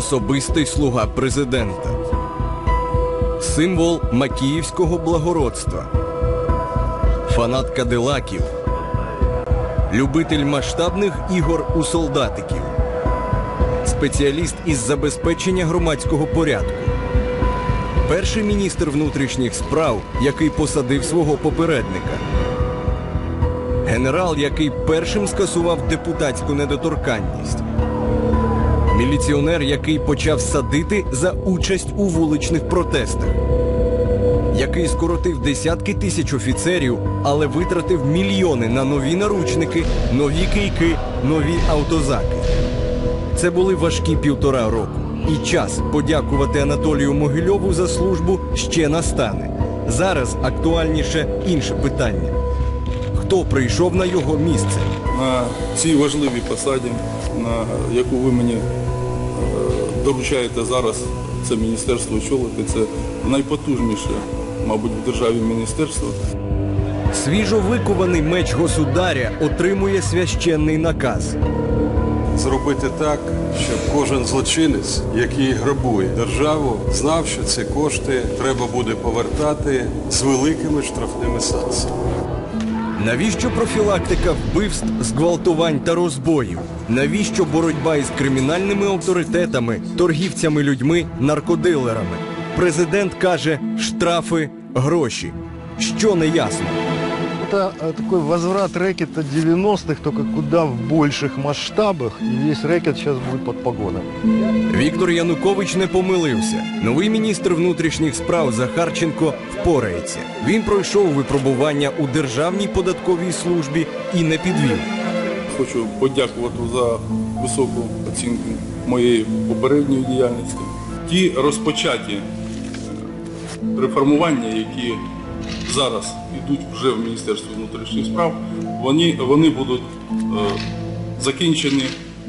особистий слуга президента, символ макіївського благородства, фанат кадилаків, любитель масштабних ігор у солдатиків, спеціаліст із забезпечення громадського порядку. Перший міністр внутрішніх справ, який посадив свого попередника. Генерал, який першим скасував депутатську недоторканність. Міліціонер, який почав садити за участь у вуличних протестах. Який скоротив десятки тисяч офіцерів, але витратив мільйони на нові наручники, нові кийки, нові автозаки. Це були важкі півтора року. І час подякувати Анатолію Могильову за службу ще настане. Зараз актуальніше інше питання: хто прийшов на його місце? на цій важливій посаді, на яку ви мені доручаєте зараз, це міністерство очолити. Це найпотужніше, мабуть, в державі міністерство. Свіжо викований меч государя отримує священний наказ. зробити так, щоб кожен злочинець, який грабує державу, знав, що ці кошти треба буде повертати з великими штрафними санкціями. Навіщо профілактика вбивств, зґвалтувань та розбоїв? Навіщо боротьба із кримінальними авторитетами, торгівцями людьми, наркодилерами? Президент каже штрафи, гроші. Що не ясно? Это э, такой возврат рэкета 90-х, только куда в больших масштабах, и весь рэкет сейчас будет под погоном. Віктор Янукович не помилився. Новий міністр внутрішніх справ Захарченко впорається. Він пройшов випробування у Державній податковій службі і не підвів. Хочу подякувати за високу оцінку моєї попередньої діяльності. Ті розпочаті е, реформування, які зараз йдуть вже в Міністерстві внутрішніх справ, вони, вони будуть е, закінчені.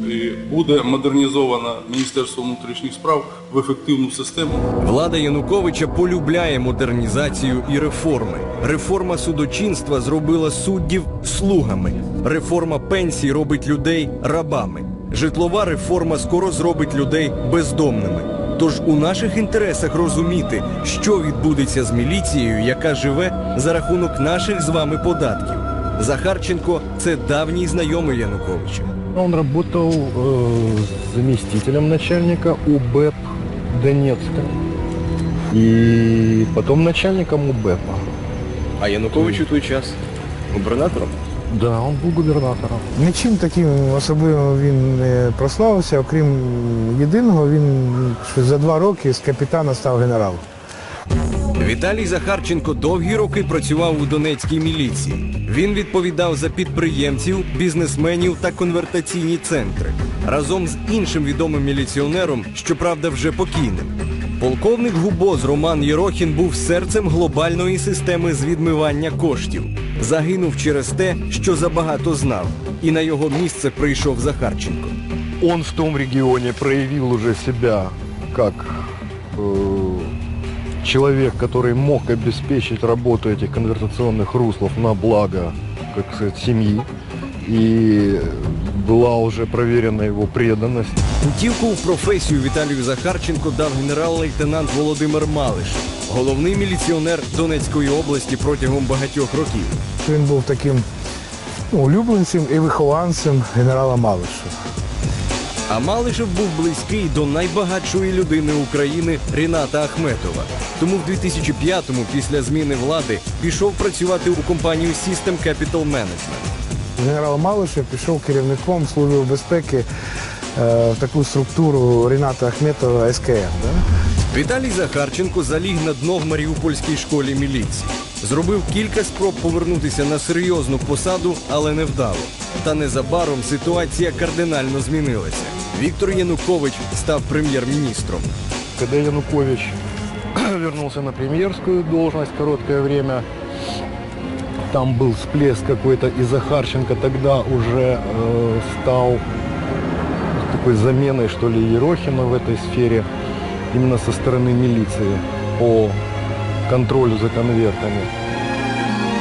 І буде модернізовано Міністерство внутрішніх справ в ефективну систему. Влада Януковича полюбляє модернізацію і реформи. Реформа судочинства зробила суддів слугами. Реформа пенсій робить людей рабами. Житлова реформа скоро зробить людей бездомними. Тож у наших інтересах розуміти, що відбудеться з міліцією, яка живе за рахунок наших з вами податків. Захарченко це давній знайомий Януковича. Он работал э, заместителем начальника УБЭП Донецка. И потом начальником УБЭПа. А Янукович у той час губернатором. Да, он був губернатором. Нічим таким особливим він не прославився, окрім єдиного, він за два роки з капітана став генералом. Віталій Захарченко довгі роки працював у Донецькій міліції. Він відповідав за підприємців, бізнесменів та конвертаційні центри разом з іншим відомим міліціонером, щоправда, вже покійним. Полковник Губоз Роман Єрохін був серцем глобальної системи з відмивання коштів. Загинув через те, що забагато знав, і на його місце прийшов Захарченко. Он в том регионе проявил уже себя как э, человек, который мог обеспечить работу этих конвертационных руслов на благо, как сказать, семьи. И была уже проверена его преданность. Путівку в професію Віталію Захарченко дав генерал-лейтенант Володимир Малиш, головний міліціонер Донецької області протягом багатьох років. Він був таким ну, улюбленцем і вихованцем генерала Малиша. А Малишев був близький до найбагатшої людини України Ріната Ахметова. Тому в 2005-му, після зміни влади, пішов працювати у компанію System Capital Management. Генерал Малишев пішов керівником Служби безпеки е, в таку структуру Ріната Ахметова СКМ. Да? Віталій Захарченко заліг на дно в Маріупольській школі міліції. Зробив кілька спроб повернутися на серйозну посаду, але не вдало. Та незабаром ситуація кардинально змінилася. Віктор Янукович став прем'єр-міністром. Когда Янукович вернулся на премьерскую должность короткое время, там был всплеск какой-то, и Захарченко тогда уже э, стал такой заменой, что ли, Ерохина в этой сфере, именно со стороны милиции по контролю за конвертами.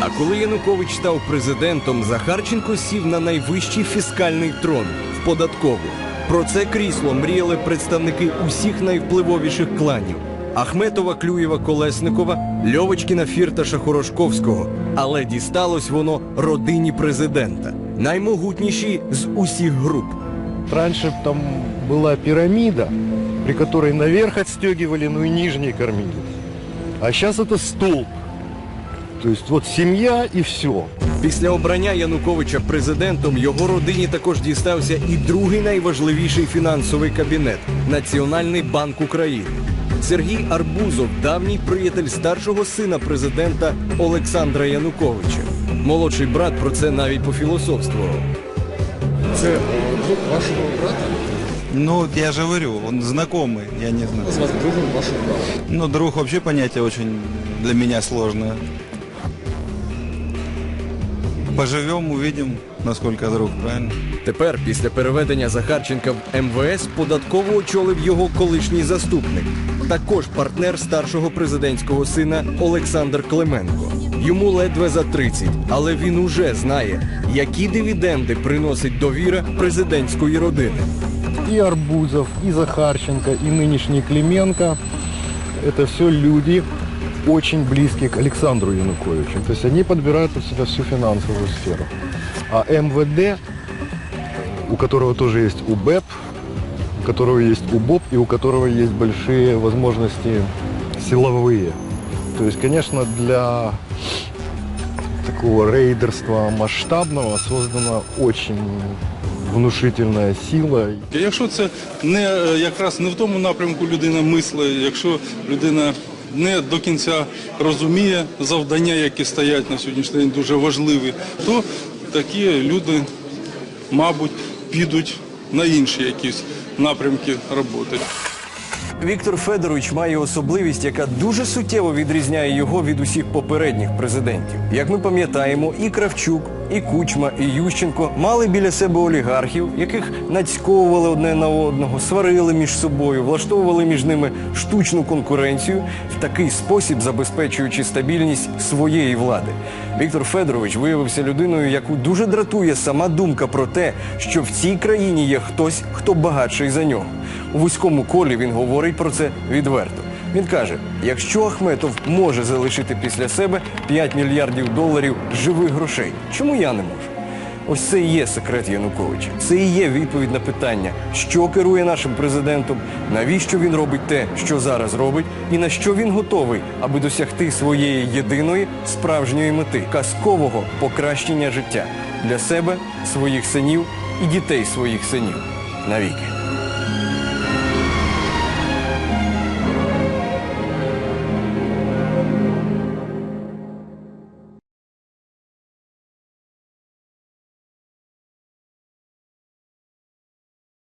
А коли Янукович став президентом, Захарченко сів на найвищий фіскальний трон в податкову. Про це крісло мріяли представники усіх найвпливовіших кланів. Ахметова, Клюєва, Колесникова, Льовочкіна, Фірташа, Хорошковського. Але дісталось воно родині президента, наймогутнішій з усіх груп. Раньше там была пирамида, при которой наверх отстегивали, ну и нижние кормили. А сейчас это столб. То есть вот семья и все. Після обрання Януковича президентом його родині також дістався і другий найважливіший фінансовий кабінет Національний банк України. Сергій Арбузов, давній приятель старшого сина президента Олександра Януковича. Молодший брат про це навіть пофілософствував. Це вашого брата? Ну, я же говорю, он знакомый, я не знаю. Назвать другом вашего Ну, друг вообще понятие очень для меня сложное. Поживем, увидим, насколько друг, правильно? Тепер, після переведення Захарченка в МВС, податково очолив його колишній заступник, також партнер старшого президентського сина Олександр Клименко. Йому ледве за 30, але він уже знає, які дивіденди приносить довіра президентської родини. И Арбузов, и Захарченко, и нынешний Клименко – это все люди, очень близкие к Александру Януковичу. То есть они подбирают под себя всю финансовую сферу. А МВД, у которого тоже есть УБЭП, у которого есть УБОП и у которого есть большие возможности силовые. То есть, конечно, для такого рейдерства масштабного создана очень внушительная сила. Якщо це не е, якраз не в тому напрямку людина мислить, якщо людина не до кінця розуміє завдання, які стоять на сьогоднішній день дуже важливі, то такі люди, мабуть, підуть на інші якісь напрямки роботи. Віктор Федорович має особливість, яка дуже суттєво відрізняє його від усіх попередніх президентів. Як ми пам'ятаємо, і Кравчук, і Кучма, і Ющенко мали біля себе олігархів, яких нацьковували одне на одного, сварили між собою, влаштовували між ними штучну конкуренцію, в такий спосіб забезпечуючи стабільність своєї влади. Віктор Федорович виявився людиною, яку дуже дратує сама думка про те, що в цій країні є хтось, хто багатший за нього. У вузькому колі він говорить про це відверто. Він каже: якщо Ахметов може залишити після себе 5 мільярдів доларів живих грошей, чому я не можу? Ось це і є секрет Януковича. Це і є відповідь на питання, що керує нашим президентом, навіщо він робить те, що зараз робить, і на що він готовий, аби досягти своєї єдиної справжньої мети казкового покращення життя для себе, своїх синів і дітей своїх синів навіки.